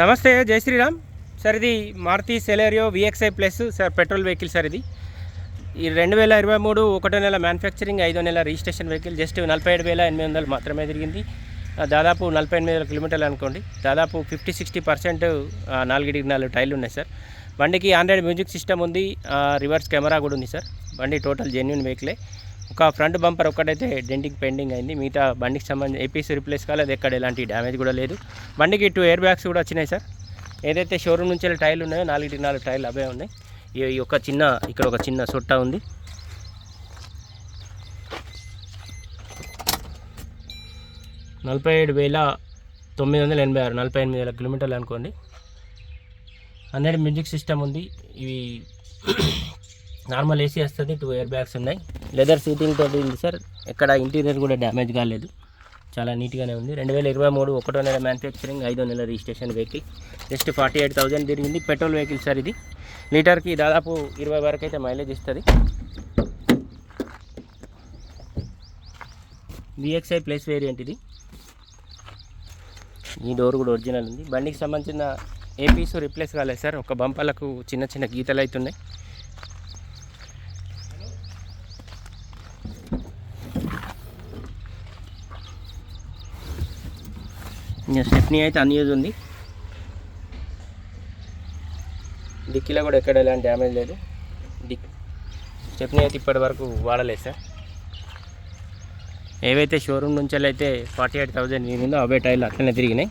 నమస్తే జై శ్రీరామ్. సార్ ఇది Maruti Celerio VXI plus sir petrol vehicle sir ఇది ఈ రెండు వేల ఇరవై మూడు ఒకటో నెల మ్యానుఫ్యాక్చరింగ్ ఐదో నెల రిజిస్ట్రేషన్ వెహికల్ జస్ట్ నలభై ఏడు వేల ఎనిమిది వందలు మాత్రమే తిరిగింది. దాదాపు నలభై ఎనిమిది వేల కిలోమీటర్లు అనుకోండి. దాదాపు ఫిఫ్టీ సిక్స్టీ పర్సెంట్ నాలుగిటికి నాలుగు టైర్లు ఉన్నాయి సార్. బండికి ఆండ్రాయిడ్ మ్యూజిక్ సిస్టమ్ ఉంది రివర్స్ కెమెరా కూడా ఉంది సార్. బండి టోటల్ జెన్యున్ వెహికలే ఒక ఫ్రంట్ బంపర్ ఒక్కటైతే డెంటింగ్ పెండింగ్ అయింది. మిగతా బండికి సంబంధించి ఏపీసీ రిప్లేస్ కాలేదు. ఎక్కడ ఎలాంటి డ్యామేజ్ కూడా లేదు. బండికి టూ ఎయిర్ బ్యాగ్స్ కూడా వచ్చినాయి సార్. ఏదైతే షోరూమ్ నుంచి టైర్లు ఉన్నాయో నాలుగు నాలుగు టైర్లు అవే ఉన్నాయి. ఈ ఈ ఒక చిన్న ఇక్కడ ఒక చిన్న సొట్ట ఉంది. నలభై ఏడు వేల తొమ్మిది వందల ఎనభై ఆరు నలభై ఎనిమిది వేల కిలోమీటర్లు అనుకోండి. హండ్రెడ్ మ్యూజిక్ సిస్టమ్ ఉంది. ఇవి నార్మల్ ఏసీ వస్తుంది టూ ఇయర్ బ్యాగ్స్ ఉన్నాయి. లెదర్ సీటింగ్ తోటి ఉంది సార్. ఎక్కడ ఇంటీరియర్ కూడా డ్యామేజ్ కాలేదు. చాలా నీట్గానే ఉంది. రెండు వేల ఇరవై మూడు ఒకటో నెల మ్యానుఫ్యాక్చరింగ్ ఐదో నెల registration vehicle just forty eight thousand తిరిగింది. పెట్రోల్ వెహికల్ సార్ ఇది. లీటర్కి దాదాపు ఇరవై వరకు అయితే మైలేజ్ ఇస్తుంది. విఎక్స్ఐ ప్లస్ వేరియంట్ ఇది. ఈ డోర్ కూడా ఒరిజినల్ ఉంది. బండికి సంబంధించిన ఏ పీసు రిప్లేస్ కాలేదు సార్. ఒక బంపర్లకు చిన్న చిన్న గీతలు అవుతున్నాయి ఇంకా స్టెప్నీ అయితే అన్యూజ్ ఉంది. డిక్కీలో కూడా ఎక్కడ ఎలాంటి డ్యామేజ్ లేదు. డిక్ స్టెప్నీ అయితే ఇప్పటి వరకు వాడలేదు సార్. ఏవైతే షోరూమ్ నుంచి అయితే ఫార్టీ ఎయిట్ థౌజండ్ తిరిగిందో అవే టైర్లు అట్లనే తిరిగినాయి.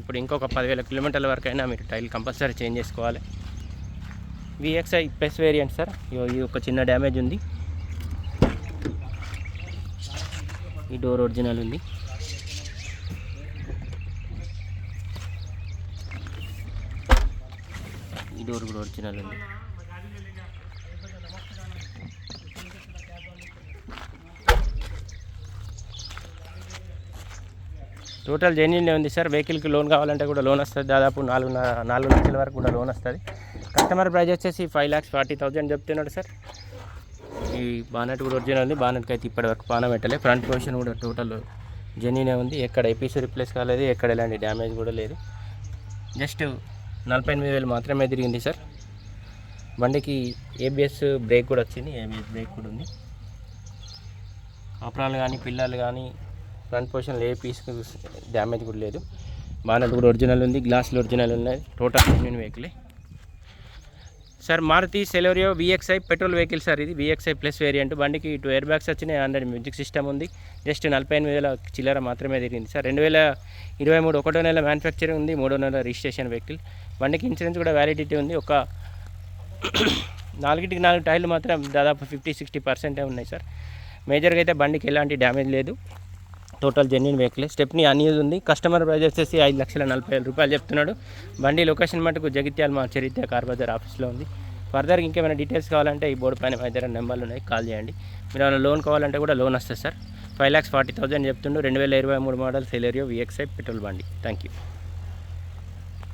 ఇప్పుడు ఇంకొక పదివేల కిలోమీటర్ల వరకు అయినా మీరు టైల్ కంపల్సరీ చేంజ్ చేసుకోవాలి. VXI plus variant sir. ఇగో ఇది ఒక చిన్న డ్యామేజ్ ఉంది. ఈ డోర్ ఒరిజినల్ ఉంది. ఈ డోర్ కూడా ఒరిజినల్ ఉంది. టోటల్ జెన్యున్ ఉంది సార్? వెహికల్కి లోన్ కావాలంటే కూడా లోన్ వస్తుంది. దాదాపు నాలుగు నాలుగు లక్షల వరకు కూడా లోన్ వస్తుంది. కస్టమర్ ప్రైస్ వచ్చేసి ఫైవ్ ల్యాక్స్ ఫార్టీ థౌజండ్ చెప్తున్నాడు సార్. ఈ బానెట్ కూడా ఒరిజినల్ ఉంది. బానెట్కి అయితే ఇప్పటి వరకు పాన పెట్టలే. ఫ్రంట్ పొజిషన్ కూడా టోటల్ జెన్యునే ఉంది. ఎక్కడ ఏపీసీ రిప్లేస్ కాలేదు. ఎక్కడ ఎలాంటి డ్యామేజ్ కూడా లేదు. జస్ట్ నలభై ఎనిమిది వేలు మాత్రమే తిరిగింది సార్. బండికి ఏబిఎస్ బ్రేక్ కూడా వచ్చింది. ఏబిఎస్ బ్రేక్ కూడా ఉంది. కాపురాలు కానీ పిల్లలు కానీ ఫ్రంట్ పొజిషన్లో ఏ పీస్ డ్యామేజ్ కూడా లేదు. బానెట్ కూడా ఒరిజినల్ ఉంది. గ్లాసులు ఒరిజినల్ ఉన్నాయి. Total genuine వెహికలే sir Maruti Celerio VXI petrol vehicle sir ఇది. విఎక్స్ఐ ప్లస్ వేరియంట్ బండికి టూ ఎయిర్ బ్యాగ్స్ వచ్చినాయి. హండ్రెడ్ మ్యూజిక్ సిస్టమ్ ఉంది. జస్ట్ నలభై ఎనిమిది వేల చిల్లర మాత్రమే తిరిగింది సార్. రెండు వేల ఇరవై మూడు ఒకటో నెల మ్యానుఫ్యాక్చరింగ్ ఉంది. మూడో నెల రిజిస్ట్రేషన్ వెహికల్ బండికి ఇన్సూరెన్స్ కూడా వ్యాలిడిటీ ఉంది. ఒక నాలుగిటికి నాలుగు టైర్లు మాత్రం దాదాపు ఫిఫ్టీ సిక్స్టీ పర్సెంటే ఉన్నాయి సార్. మేజర్గా అయితే బండికి ఎలాంటి డ్యామేజ్ లేదు. Total genuine vehicle. Stepney unused ఉంది. కస్టమర్ ప్రైజ్ వచ్చేసి ఐదు లక్షల నలభై వేల రూపాయలు చెప్తున్నాడు. బండి లొకేషన్ మటుకు జగిత్యాల మా చరిత్ర కార్ బజార్ ఆఫీస్లో ఉంది. ఫర్దర్ ఇంకేమైనా డీటెయిల్స్ కావాలంటే ఈ బోర్డు పైన మా దగ్గర నెంబర్లు ఉన్నాయి కాల్ చేయండి. మీరు ఏమైనా లోన్ కావాలంటే కూడా లోన్ వస్తుంది sir. Five lakhs forty thousand చెప్తుండు. రెండు వేల ఇరవై మూడు మోడల్ సెలేరియో విఎక్స్ఐ పెట్రోల్ బండి. Thank you